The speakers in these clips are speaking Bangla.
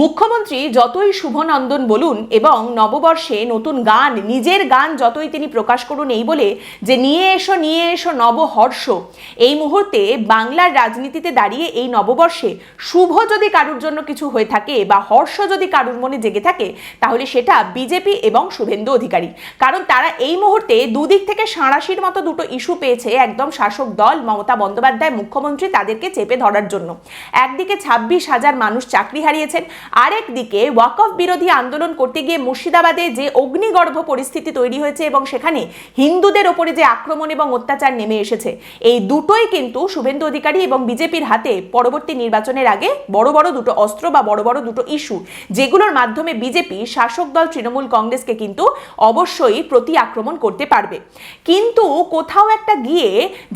মুখ্যমন্ত্রী যতই শুভনন্দন বলুন এবং নববর্ষে নতুন গান, নিজের গান যতই তিনি প্রকাশ করুন এই বলে যে নিয়ে এসো নিয়ে এসো নবহর্ষ, এই মুহূর্তে বাংলার রাজনীতিতে দাঁড়িয়ে এই নববর্ষে শুভ যদি কারুর জন্য কিছু হয়ে থাকে বা হর্ষ যদি কারুর মনে জেগে থাকে, তাহলে সেটা বিজেপি এবং শুভেন্দু অধিকারী। কারণ তারা এই মুহূর্তে দুদিক থেকে সাঁড়াশির মতো দুটো ইস্যু পেয়েছে একদম শাসক দল, মমতা বন্দ্যোপাধ্যায়, মুখ্যমন্ত্রী তাদেরকে চেপে ধরার জন্য। একদিকে ছাব্বিশ হাজার মানুষ চাকরি হারিয়েছেন আরেক দিকে ওয়াকফ বিরোধী আন্দোলন করতে গিয়ে মুর্শিদাবাদে যে অগ্নিগর্ভ পরিস্থিতি তৈরি হয়েছে এবং সেখানে হিন্দুদের ওপরে যে আক্রমণ এবং অত্যাচার নেমে এসেছে, এই দুটোই কিন্তু শুভেন্দু অধিকারী এবং বিজেপির হাতে পরবর্তী নির্বাচনের আগে বড় বড় দুটো অস্ত্র বা বড় বড় দুটো ইস্যু, যেগুলোর মাধ্যমে বিজেপি শাসক দল তৃণমূল কংগ্রেসকে কিন্তু অবশ্যই প্রতি আক্রমণ করতে পারবে। কিন্তু কোথাও একটা গিয়ে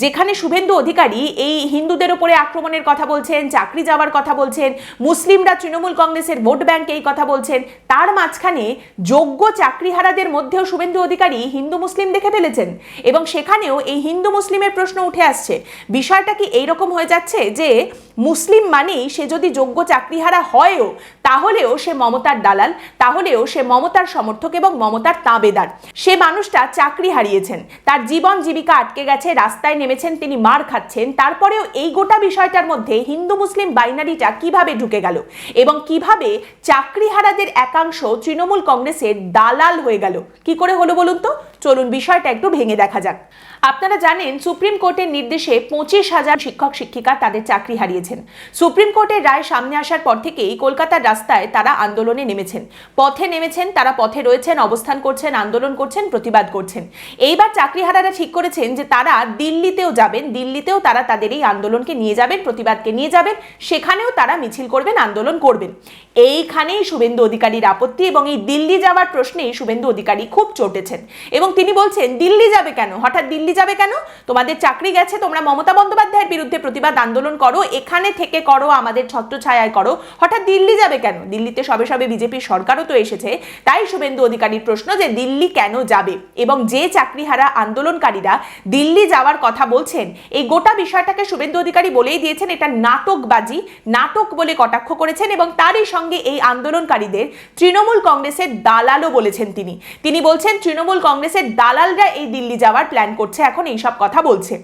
যেখানে শুভেন্দু অধিকারী এই হিন্দুদের ওপরে আক্রমণের কথা বলছেন, চাকরি যাওয়ার কথা বলছেন, মুসলিমরা তৃণমূল কংগ্রেসের ভোট ব্যাংক এই কথা বলছেন। তার মাঝখানে যোগ্য চাকরিহারাদের মধ্যেও শুভেন্দু অধিকারী হিন্দু মুসলিম দেখে ফেলেছেন। এবং সেখানেও এই হিন্দু মুসলিমের প্রশ্ন উঠে আসছে। বিষয়টা কি এইরকম হয়ে যাচ্ছে যে মুসলিম মানেই সে যদি যোগ্য চাকরিহারা হয়ও, তাহলেও সে মমতার দালাল, তাহলেও সে মমতার সমর্থক এবং মমতার তাঁবেদার। সে মানুষটা চাকরি হারিয়েছেন। তার জীবন জীবিকা আটকে গেছে, রাস্তায় নেমেছেন, তিনি মার খাচ্ছেন। তারপরেও এই গোটা বিষয়টার মধ্যে হিন্দু মুসলিম বাইনারিটা কীভাবে ঢুকে গেল? এবং কীভাবে চাকরিহারাদের একাংশ তৃণমূল কংগ্রেসের দালাল হয়ে গেল? কি করে হলো বলুন তো? চলুন বিষয়টা একটু ভেঙে দেখা যাক। আপনারা জানেন, সুপ্রিম কোর্টের নির্দেশে পঁচিশ হাজার শিক্ষক শিক্ষিকা তাদের চাকরি হারিয়েছেন। সুপ্রিম কোর্টের রায় সামনে আসার পর থেকেই কলকাতার রাস্তায় তারা আন্দোলনে নেমেছেন। পথে নেমেছেন, তারা পথে রয়েছেন, অবস্থান করছেন, আন্দোলন করছেন, প্রতিবাদ করছেন। এইবার চাকরিহারারা ঠিক করেছেন যে তারা দিল্লিতেও যাবেন, দিল্লিতেও তারা তাদের এই আন্দোলনকে নিয়ে যাবেন, প্রতিবাদকে নিয়ে যাবেন, সেখানেও তারা মিছিল করবেন, আন্দোলন করবেন। এইখানেই শুভেন্দু অধিকারীর আপত্তি এবং এই দিল্লি যাওয়ার প্রশ্নেই শুভেন্দু অধিকারী খুব চটেছেন। এবং তিনি বলছেন, দিল্লি যাবে কেন? হঠাৎ দিল্লি যাবে কেন? তোমাদের চাকরি গেছে, তোমরা মমতা বন্দ্যোপাধ্যায়ের বিরুদ্ধে প্রতিবাদ আন্দোলন করো, এখানে থেকে করো, আমাদের ছত্রছায়ায় করো। হঠাৎ দিল্লি যাবে কেন? দিল্লিতে সবে সবে বিজেপির সরকারও তো এসেছে। তাই শুভেন্দু অধিকারীর প্রশ্ন যে, দিল্লি কেন যাবে? এবং যে চাকরিহারা আন্দোলনকারীরা দিল্লি যাওয়ার কথা বলছেন, এই গোটা বিষয়টাকে শুভেন্দু অধিকারী বলেই দিয়েছেন, এটা নাটকবাজি। নাটক বলে কটাক্ষ করেছেন এবং তারই সঙ্গে এই আন্দোলনকারীদের তৃণমূল কংগ্রেসের দালালও বলেছেন তিনি। তিনি বলছেন, তৃণমূল কংগ্রেসের দালালরা এই দিল্লি যাওয়ার প্ল্যান করছে, এখন এইসব কথা বলছে।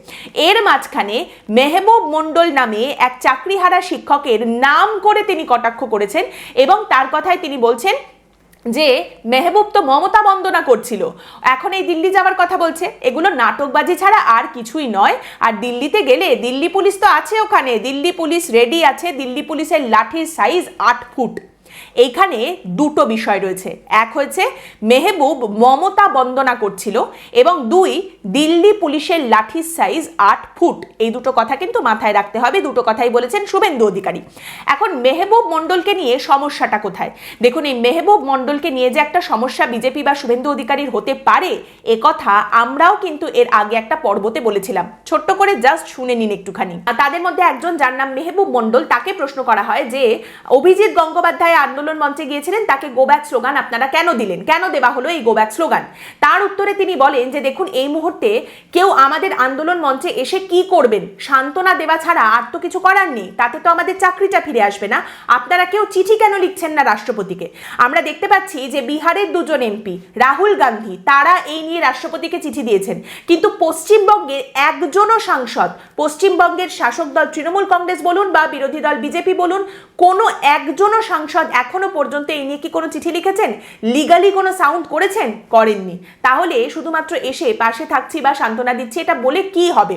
এর মাঝখানে মেহবুব মণ্ডল নামে এক চাকরিহারা শিক্ষকের নাম করে তিনি কটাক্ষ করেছেন এবং তার কথায় তিনি বলছেন যে, মেহবুব তো মমতা বন্দনা করছিল। এখন এই দিল্লি যাওয়ার কথা বলছে। এগুলো নাটকবাজি ছাড়া আর কিছুই নয়। আর দিল্লিতে গেলে দিল্লি পুলিশ তো আছে ওখানে। দিল্লি পুলিশ রেডি আছে। দিল্লি পুলিশের লাঠির সাইজ আট ফুট। এইখানে দুটো বিষয় রয়েছে। এক হয়েছে, মেহবুব মমতা বন্দনা করছিল এবং দুই, দিল্লি পুলিশের লাঠির সাইজ আট ফুট। এই দুটো কথা কিন্তু মাথায় রাখতে হবে, দুটো কথাই বলেছেন শুভেন্দু অধিকারী। এখন মেহবুব মণ্ডলকে নিয়ে সমস্যাটা কোথায়? দেখুন, এই মেহবুব মণ্ডলকে নিয়ে যে একটা সমস্যা বিজেপি বা শুভেন্দু অধিকারীর হতে পারে, এ কথা আমরাও কিন্তু এর আগে একটা পর্বতে বলেছিলাম। ছোট্ট করে জাস্ট শুনে নিন একটুখানি। তাদের মধ্যে একজন যার নাম মেহবুব মণ্ডল, তাকে প্রশ্ন করা হয় যে, অভিজিৎ গঙ্গোপাধ্যায় আন্দোলন মঞ্চে গিয়েছিলেন, তাকে গোব্যাক স্লোগান আপনারা কেন দিলেন? কেন দেওয়া হলো এই গো গোব্যাক স্লোগান তার উত্তরে তিনি বলেন যে, দেখুন, এই মুহূর্তে কেউ আমাদের আন্দোলন মঞ্চে এসে কি করবেন? সান্ত্বনা দেওয়া ছাড়া আর তো কিছু করার নেই। তাতে তো আমাদের চাকরিটা ফিরে আসবে না। আপনারা কেউ চিঠি কেন লিখছেন না রাষ্ট্রপতিকে? আমরা দেখতে পাচ্ছি যে, বিহারের দুজন এমপি, রাহুল গান্ধী, তারা এই নিয়ে রাষ্ট্রপতিকে চিঠি দিয়েছেন। কিন্তু পশ্চিমবঙ্গের একজনও সাংসদ, পশ্চিমবঙ্গের শাসক দল তৃণমূল কংগ্রেস বলুন বা বিরোধী দল বিজেপি বলুন, কোনো একজনও সাংসদ এখনও পর্যন্ত এই নিয়ে কি কোনো চিঠি লিখেছেন? লিগালি কোনো সাউন্ড করেছেন? করেননি। তাহলে শুধুমাত্র এসে পাশে থাকছি বা সান্ত্বনা দিচ্ছি, এটা বলে কি হবে?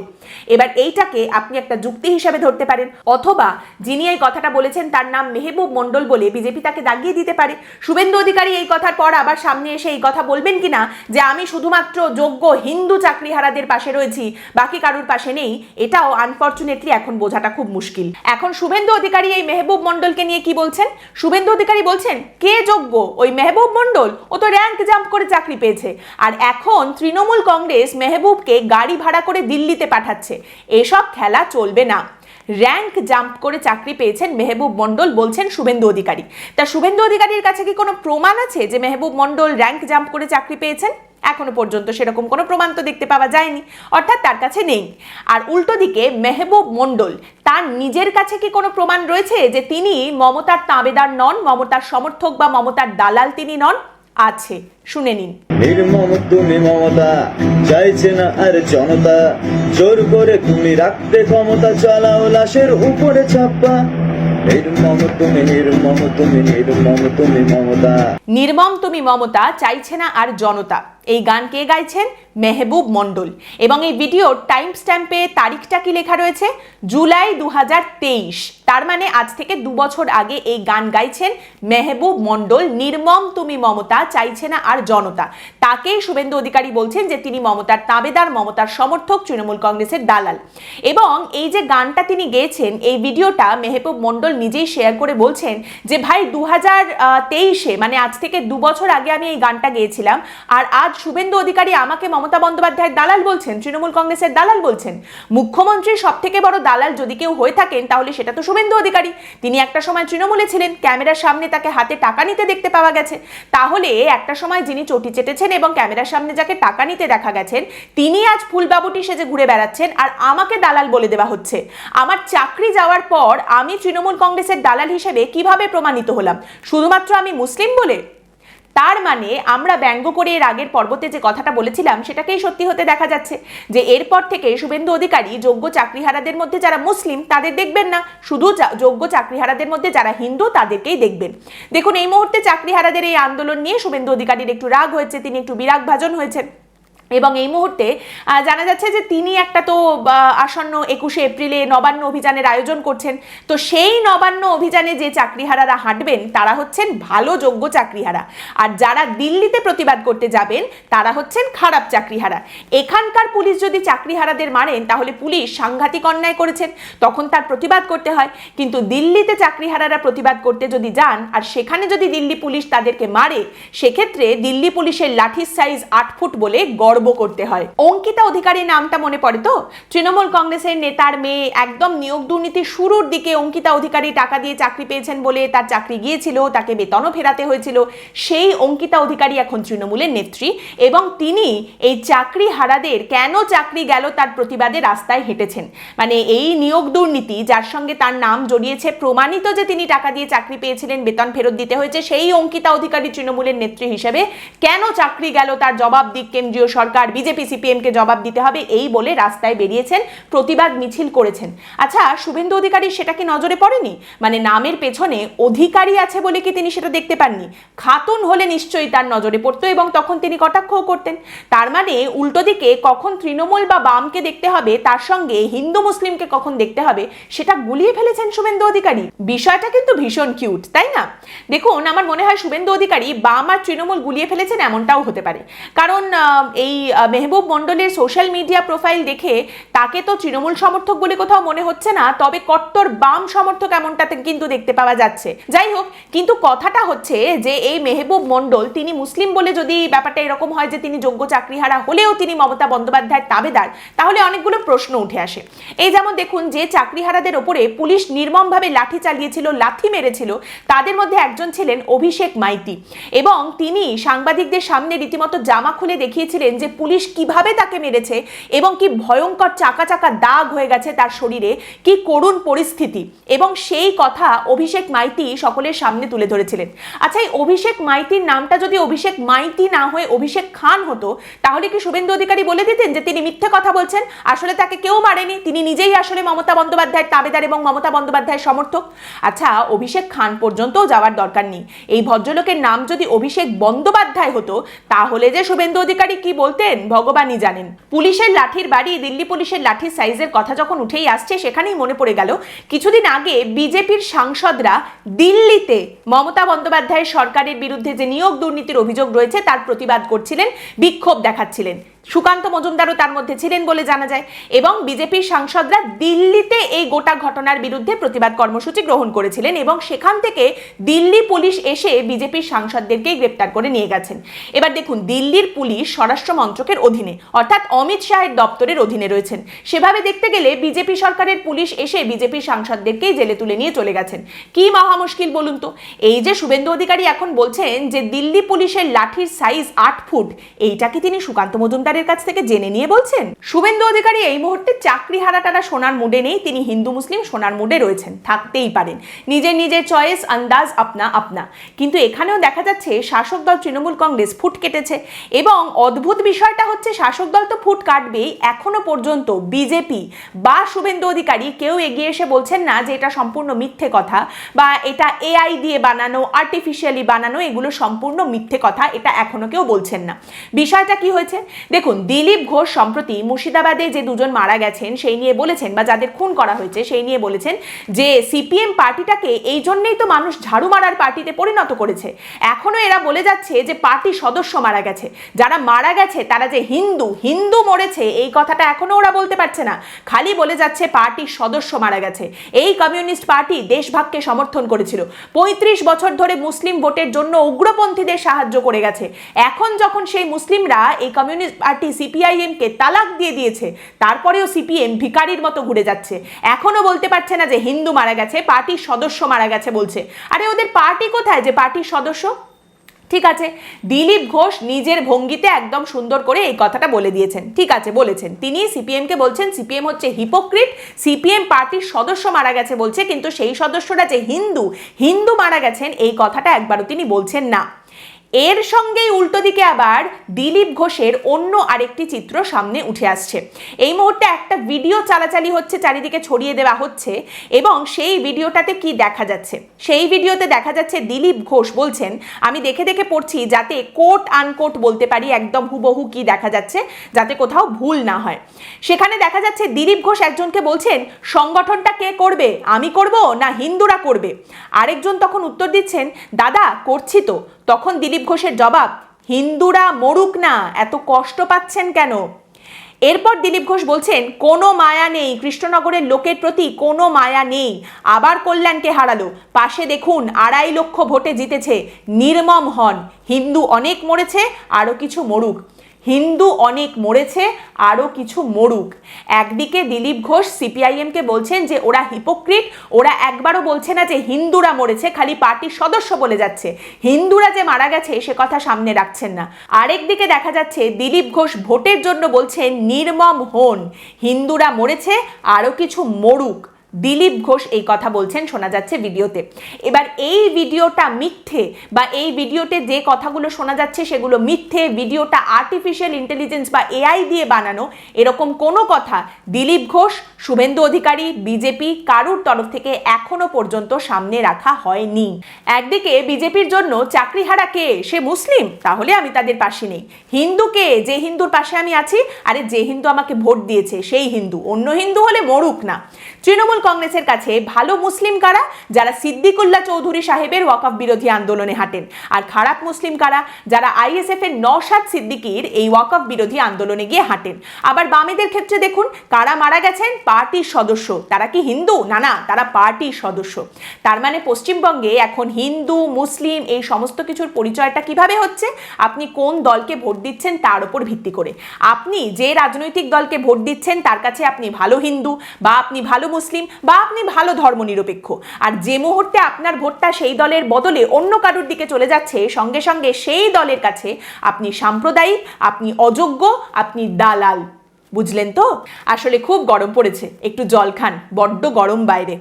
এবার এইটাকে আপনি একটা যুক্তি হিসাবে ধরতে পারেন। অথবা যিনি এই কথাটা বলেছেন, তার নাম মেহবুব মণ্ডল বলে বিজেপি তাকে দাগিয়ে দিতে পারে। শুভেন্দু অধিকারী এই কথার পর আবার সামনে এসে এই কথা বলবেন কিনা? যে আমি শুধুমাত্র যোগ্য হিন্দু চাকরিহারাদের পাশে রয়েছি, বাকি কারুর পাশে নেই, এটাও আনফর্চুনেটলি এখন বোঝাটা খুব মুশকিল। এখন শুভেন্দু অধিকারী এই মেহবুব মণ্ডলকে নিয়ে কি বলছেন? শুভেন্দু অধিকারী বলছেন, কে যোগ্য? ওই মেহবুব মন্ডল ও তো র্যাঙ্ক জাম্প করে চাকরি পেয়েছে। আর এখন তৃণমূল কংগ্রেস মেহবুবকে গাড়ি ভাড়া করে দিল্লিতে পাঠাচ্ছে। এসব খেলা চলবে না। র্যাঙ্ক জাম্প করে চাকরি পেয়েছেন মেহবুব মণ্ডল বলছেন শুভেন্দু অধিকারী। তা শুভেন্দু অধিকারীর কাছে কি কোনো প্রমাণ আছে যে মেহবুব মণ্ডল র্যাঙ্ক জাম্প করে চাকরি পেয়েছেন? এখনও পর্যন্ত সেরকম কোনো প্রমাণ তো দেখতে পাওয়া যায়নি, অর্থাৎ তার কাছে নেই। আর উল্টো দিকে মেহবুব মণ্ডল, তার নিজের কাছে কি কোনো প্রমাণ রয়েছে যে তিনি মমতার তাঁবেদার নন, মমতার সমর্থক বা মমতার দালাল তিনি নন? আছে। শুনে নিন। নির্মম তুমি মমতা চাইছে না আর জনতা। জোর করে তুমি রাখতে ক্ষমতা চালাও লাশের উপরে ছাপ্পা নির্মম তুমি নির্মম তুমি নির্মম তুমি মমতা। নির্মম তুমি মমতা চাইছে না আর জনতা। এই গান কে গাইছেন? মেহবুব মণ্ডল। এবং এই ভিডিওর টাইম স্ট্যাম্পে তারিখটা কি লেখা রয়েছে? জুলাই দু হাজার তেইশ। তার মানে আজ থেকে দু বছর আগে এই গান গাইছেন মেহবুব মণ্ডল। নির্মম তুমি মমতা, চাইছে না আর জনতা। তাকেই শুভেন্দু অধিকারী বলছেন যে তিনি মমতার তাবেদার, মমতার সমর্থক, তৃণমূল কংগ্রেসের দালাল। এবং এই যে গানটা তিনি গেয়েছেন, এই ভিডিওটা মেহবুব মণ্ডল নিজেই শেয়ার করে বলছেন যে, ভাই দু হাজার তেইশে মানে আজ থেকে দু বছর আগে আমি এই গানটা গেয়েছিলাম। আর আজ শুভেন্দু অধিকারী আমাকে মমতা বন্দ্যোপাধ্যায়ের দালাল বলছেন, তৃণমূল কংগ্রেসের দালাল বলছেন। মুখ্যমন্ত্রীর সব থেকে বড় দালাল যদি কেউ হয়ে থাকেন, তাহলে সেটা তো শুভেন্দু অধিকারী। তিনি একটা সময় তৃণমূলে ছিলেন, ক্যামেরার সামনে তাকে হাতে টাকা নিতে দেখতে পাওয়া গেছে। তাহলে একটা সময় যিনি চটি চেটেছেন এবং ক্যামেরার সামনে যাকে টাকা নিতে দেখা গেছেন, তিনি আজ ফুলবাবুটি সেজে ঘুরে বেড়াচ্ছেন আর আমাকে দালাল বলে দেওয়া হচ্ছে। আমার চাকরি যাওয়ার পর আমি তৃণমূল কংগ্রেসের দালাল হিসেবে কীভাবে প্রমাণিত হলাম? শুধুমাত্র আমি মুসলিম বলে? তার মানে আমরা ব্যঙ্গ করে এর আগের পর্বতে যে কথাটা বলেছিলাম, সেটাকেই সত্যি হতে দেখা যাচ্ছে। যে এরপর থেকে শুভেন্দু অধিকারী যোগ্য চাকরিহারাদের মধ্যে যারা মুসলিম, তাদের দেখবেন না। শুধু যোগ্য চাকরিহারাদের মধ্যে যারা হিন্দু, তাদেরকেই দেখবেন। দেখুন, এই মুহূর্তে চাকরিহারাদের এই আন্দোলন নিয়ে শুভেন্দু অধিকারীর একটু রাগ হয়েছে, তিনি একটু বিরাগ ভাজন হয়েছেন। এবং এই মুহূর্তে জানা যাচ্ছে যে তিনি একটা তো আসন্ন একুশে এপ্রিলে নবান্ন অভিযানের আয়োজন করছেন। তো সেই নবান্ন অভিযানে যে চাকরিহারারা হাঁটবেন, তারা হচ্ছেন ভালো, যোগ্য চাকরিহারা। আর যারা দিল্লিতে প্রতিবাদ করতে যাবেন, তারা হচ্ছেন খারাপ চাকরিহারা। এখানকার পুলিশ যদি চাকরিহারাদের মারেন, তাহলে পুলিশ সাংঘাতিক অন্যায় করেছেন। তখন তার প্রতিবাদ করতে হয়। কিন্তু দিল্লিতে চাকরিহারারা প্রতিবাদ করতে যদি যান, আর সেখানে যদি দিল্লি পুলিশ তাদেরকে মারে, সেক্ষেত্রে দিল্লি পুলিশের লাঠির সাইজ আট ফুট বলে গর্ব করতে হয়। অঙ্কিতা অধিকারী নামটা মনে পড়ে তো? তৃণমূল কংগ্রেসের নেতার মেয়ে একদম নিয়োগ দুর্নীতির শুরুর দিকে অঙ্কিতা অধিকারী টাকা দিয়ে চাকরি পেয়েছেন বলে তার চাকরি গিয়েছিল, তাকে বেতনও ফেরাতে হয়েছিল। সেই অঙ্কিতা অধিকারী এখন তৃণমূলের নেত্রী এবং তিনি এই চাকরি হারাদের কেন চাকরি গেল তার প্রতিবাদে রাস্তায় হেঁটেছেন। মানে এই নিয়োগ দুর্নীতি, যার সঙ্গে তার নাম জড়িয়েছে, প্রমাণিত যে তিনি টাকা দিয়ে চাকরি পেয়েছিলেন, বেতন ফেরত দিতে হয়েছে, সেই অঙ্কিতা অধিকারী তৃণমূলের নেত্রী হিসেবে কেন চাকরি গেল তার জবাব দিক কেন্দ্রীয় সরকার বিজেপি সিপিএমকে জবাব দিতে হবে, এই বলে রাস্তায় বেরিয়েছেন, প্রতিবাদ মিছিল করেছেন। আচ্ছা শুভেন্দু অধিকারী সেটা কি নজরে পড়েনি? মানে নামের পেছনে অধিকারী আছে বলে কি তিনি সেটা দেখতে পাননি? খাতুন হলে নিশ্চয়ই তার নজরে পড়তো এবং তখন তিনি কটাক্ষও করতেন। তার মানে উল্টো দিকে কখন তৃণমূল বা বামকে দেখতে হবে, তার সঙ্গে হিন্দু মুসলিমকে কখন দেখতে হবে, সেটা গুলিয়ে ফেলেছেন শুভেন্দু অধিকারী। বিষয়টা কিন্তু ভীষণ কিউট, তাই না? দেখুন, আমার মনে হয় শুভেন্দু অধিকারী বাম আর তৃণমূল গুলিয়ে ফেলেছেন এমনটাও হতে পারে। কারণ এই মেহবুব মণ্ডলের সোশ্যাল মিডিয়া প্রোফাইল দেখে তাকে তো তৃণমূল সমর্থক বলে কোথাও মনে হচ্ছে না, তবে কট্টর বাম সমর্থক এমনটাতে কিন্তু দেখতে পাওয়া যাচ্ছে। যাই হোক, কিন্তু কথাটা হচ্ছে যে এই মেহবুব মণ্ডল তিনি মুসলিম বলে যদি ব্যাপারটা এরকম হয় যে তিনি যোগ্য চাকরিহারা হলেও তিনি মমতা বন্দ্যোপাধ্যায়ের তাবেদার, তাহলে অনেকগুলো প্রশ্ন উঠে আসে। এই যেমন দেখুন যে চাকরিহারাদের ওপরে পুলিশ নির্মমভাবে লাঠি চালিয়েছিল, লাথি মেরেছিল, তাদের মধ্যে একজন ছিলেন অভিষেক মাইতি। এবং তিনি সাংবাদিকদের সামনে রীতিমতো জামা খুলে দেখিয়েছিলেন যে পুলিশ কীভাবে তাকে মেরেছে এবং কি ভয়ঙ্কর চাকা চাকা দাগ হয়ে গেছে তার শরীরে, কি করুণ পরিস্থিতি। এবং সেই কথা অভিষেক মাইতি সকলের সামনে তুলে ধরেছিলেন। আচ্ছা এই অভিষেক মাইতির নামটা যদি অভিষেক মাইতি না হয়ে অভিষেক খান হতো, তাহলে কি শুভেন্দু অধিকারী বলে দিতেন যে তিনি মিথ্যে কথা বলছেন? আসলে তাকে কেউ মারেনি। তিনি নিজেই আসলে মমতা বন্দ্যোপাধ্যায়ের তাবেদার এবং মমতা বন্দ্যোপাধ্যায়ের সমর্থক। আচ্ছা অভিষেক খান পর্যন্তও যাওয়ার দরকার নেই। এই ভদ্রলোকের নাম যদি অভিষেক বন্দ্যোপাধ্যায় হতো, তাহলে যে শুভেন্দু অধিকারী কি বলতেন, ভগবানই জানেন। পুলিশের লাঠির বাড়ি দিল্লি পুলিশের লাঠির সাইজের কথা যখন উঠেই আসছে, সেখানেই মনে পড়ে গেল, কিছুদিন আগে বিজেপির সাংসদরা দিল্লিতে মমতা বন্দ্যোপাধ্যায়ের সরকারের বিরুদ্ধে যে নিয়োগ দুর্নীতির অভিযোগ রয়েছে, তার প্রতিবাদ করছিলেন, বিক্ষোভ দেখাচ্ছিলেন। সুকান্ত মজুমদারও তার মধ্যে ছিলেন বলে জানা যায়। এবং বিজেপির সাংসদরা দিল্লিতে এই গোটা ঘটনার বিরুদ্ধে প্রতিবাদ কর্মসূচি গ্রহণ করেছিলেন এবং সেখান থেকে দিল্লি পুলিশ এসে বিজেপির সাংসদদেরকেই গ্রেপ্তার করে নিয়ে গেছেন। এবার দেখুন, দিল্লির পুলিশ স্বরাষ্ট্র মন্ত্রকের অধীনে, অর্থাৎ অমিত শাহের দপ্তরের অধীনে রয়েছেন। সেভাবে দেখতে গেলে বিজেপি সরকারের পুলিশ এসে বিজেপির সাংসদদেরকেই জেলে তুলে নিয়ে চলে গেছেন। কি মহা মুশকিল বলুন তো? এই যে শুভেন্দু অধিকারী এখন বলছেন যে দিল্লি পুলিশের লাঠির সাইজ আট ফুট, এইটা কি তিনি সুকান্ত মজুমদারের কাছ থেকে জেনে নিয়ে বলছেন, শুভেন্দু অধিকারী এই মুহূর্তে চাকরি হারাটারা সোনার মুডে নেই, তিনি হিন্দু মুসলিম সোনার মুডে রয়েছেন, থাকতেই পারেন। নিজের নিজের চয়েস আন্দাজ, আপনা আপনা। কিন্তু এখানেও দেখা যাচ্ছে শাসক দল তৃণমূল কংগ্রেস ফুট কেটেছে এবং অদ্ভুত বিষয়টা হচ্ছে শাসক দল তো ফুট কাটবেই, এখনও পর্যন্ত বিজেপি বা শুভেন্দু অধিকারী কেউ এগিয়ে এসে বলছেন না যে এটা সম্পূর্ণ মিথ্যে কথা বা এটা এআই দিয়ে বানানো আর্টিফিশিয়ালি বানানো, এগুলো সম্পূর্ণ মিথ্যে কথা, এটা এখনও কেউ বলছেন না। বিষয়টা কি হয়েছে? দেখুন, দিলীপ ঘোষ সম্প্রতি মুর্শিদাবাদে যে দুজন মারা গেছেন, সেই নিয়ে বলেছেন, বা যাদের খুন করা হয়েছে, সেই নিয়ে বলেছেন যে সিপিএম পার্টিটাকে এই জন্যই তো মানুষ ঝাড়ু মারার পার্টিতে পরিণত করেছে। এখনও এরা বলে যাচ্ছে যে পার্টি সদস্য মারা গেছে। যারা মারা গেছে, তারা যে হিন্দু হিন্দু মরেছে, এই কথাটা এখনও ওরা বলতে পারছে না। খালি বলে যাচ্ছে পার্টির সদস্য মারা গেছে। এই কমিউনিস্ট পার্টি দেশভাগকে সমর্থন করেছিল। পঁয়ত্রিশ বছর ধরে মুসলিম ভোটের জন্য উগ্রপন্থীদের সাহায্য করে গেছে। এখন যখন সেই মুসলিমরা এই কমিউনিস্ট পার্টি সিপিআইএমকে তালাক দিয়ে দিয়েছে। তারপরেও সিপিএম ভিকারির মতো ঘুরে যাচ্ছে। এখনও বলতে পারছে না যে হিন্দু মারা গেছে, পার্টির সদস্য মারা গেছে বলছে। আরে ওদের পার্টি কোথায় যে পার্টির সদস্য? ঠিক আছে, দিলীপ ঘোষ নিজের ভঙ্গিতে একদম সুন্দর করে এই কথাটা বলে দিয়েছেন। ঠিক আছে, বলেছেন। তিনি সিপিএমকে বলছেন, সিপিএম হচ্ছে হিপোক্রিট, সিপিএম পার্টির সদস্য মারা গেছে বলছে, কিন্তু সেই সদস্যরা যে হিন্দু হিন্দু মারা গেছেন, এই কথাটা একবারও তিনি বলছেন না। এর সঙ্গেই উল্টো দিকে আবার দিলীপ ঘোষের অন্য আরেকটি চিত্র সামনে উঠে আসছে। এই মুহূর্তে একটা ভিডিও চালাচালি হচ্ছে, চারিদিকে ছড়িয়ে দেওয়া হচ্ছে এবং সেই ভিডিওটাতে কি দেখা যাচ্ছে? সেই ভিডিওতে দেখা যাচ্ছে দিলীপ ঘোষ বলছেন, আমি দেখে দেখে পড়ছি যাতে কোট আনকোট বলতে পারি, একদম হুবহু কি দেখা যাচ্ছে, যাতে কোথাও ভুল না হয়। সেখানে দেখা যাচ্ছে দিলীপ ঘোষ একজনকে বলছেন, সংগঠনটা কে করবে? আমি করব না হিন্দুরা করবে? আরেকজন তখন উত্তর দিচ্ছেন, দাদা, করছি তো। তখন দিলীপ ঘোষের জবাব, হিন্দুরা মরুক না, এত কষ্ট পাচ্ছেন কেন? এরপর দিলীপ ঘোষ বলছেন, কোনো মায়া নেই, কৃষ্ণনগরের লোকের প্রতি কোনো মায়া নেই, আবার কল্যাণকে হারালো। পাশে দেখুন, আড়াই লক্ষ ভোটে জিতেছে, নির্মম হন। হিন্দু অনেক মরেছে, আরও কিছু মরুক। হিন্দু অনেক মরেছে, আরও কিছু মরুক। একদিকে দিলীপ ঘোষ সিপিআইএমকে বলছেন যে ওরা হিপোক্রিট ওরা একবারও বলছে না যে হিন্দুরা মরেছে, খালি পার্টির সদস্য বলে যাচ্ছে। হিন্দুরা যে মারা গেছে, সে কথা সামনে রাখছেন না। আরেকদিকে দেখা যাচ্ছে, দিলীপ ঘোষ ভোটের জন্য বলছেন, নির্মম হন। হিন্দুরা মরেছে, আরও কিছু মরুক। দিলীপ ঘোষ এই কথা বলছেন, শোনা যাচ্ছে ভিডিওতে। এবার এই ভিডিওটা মিথ্যে বা এই ভিডিওতে যে কথাগুলো শোনা যাচ্ছে সেগুলো মিথ্যে, ভিডিওটা আর্টিফিশিয়াল ইন্টেলিজেন্স বা এআই দিয়ে বানানো, এরকম কোনো কথা দিলীপ ঘোষ, শুভেন্দু অধিকারী বিজেপি কারুর তরফ থেকে এখনও পর্যন্ত সামনে রাখা হয়নি। একদিকে বিজেপির জন্য চাকরিহারা কে? সে মুসলিম, তাহলে আমি তাদের পাশে নেই। হিন্দু কে? যে হিন্দুর পাশে আমি আছি, আরে যে হিন্দু আমাকে ভোট দিয়েছে, সেই হিন্দু। অন্য হিন্দু হলে মরুক না। তৃণমূল কংগ্রেসের কাছে ভালো মুসলিম কারা? যারা সিদ্দিকুল্লাহ চৌধুরী সাহেবের ওয়াকফ বিরোধী আন্দোলনে হাঁটেন। আর খারাপ মুসলিম কারা? যারা আইএসএফ এর নওশাদ সিদ্দিকির এই ওয়াকফ বিরোধী আন্দোলনে গিয়ে হাঁটেন। আবার বামেদের ক্ষেত্রে দেখুন, কারা মারা গেছেন? পার্টির সদস্য। তারা কি হিন্দু? না না, তারা পার্টির সদস্য। তার মানে পশ্চিমবঙ্গে এখন হিন্দু, মুসলিম এই সমস্ত কিছুর পরিচয়টা কীভাবে হচ্ছে? আপনি কোন দলকে ভোট দিচ্ছেন তার উপর ভিত্তি করে। আপনি যে রাজনৈতিক দলকে ভোট দিচ্ছেন তার কাছে আপনি ভালো হিন্দু বা আপনি ভালো মুসলিম বা আপনি ভালো ধর্মনিরপেক্ষ। আর যে মুহূর্তে আপনার ভোটটা সেই দলের বদলে অন্য কারোর দিকে চলে যাচ্ছে, সঙ্গে সঙ্গে সেই দলের কাছে আপনি সাম্প্রদায়িক, আপনি অযোগ্য, আপনি দালাল। বুঝলেন তো? আসলে খুব গরম পড়েছে। একটু জল খান, বড্ড গরম বাইরে।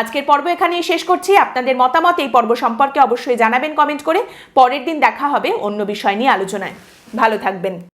আজকের পর্ব এখানেই শেষ করছি। আপনাদের মতামত এই পর্ব সম্পর্কে অবশ্যই জানাবেন কমেন্ট করে। পরের দিন দেখা হবে অন্য বিষয় নিয়ে আলোচনায়। ভালো থাকবেন।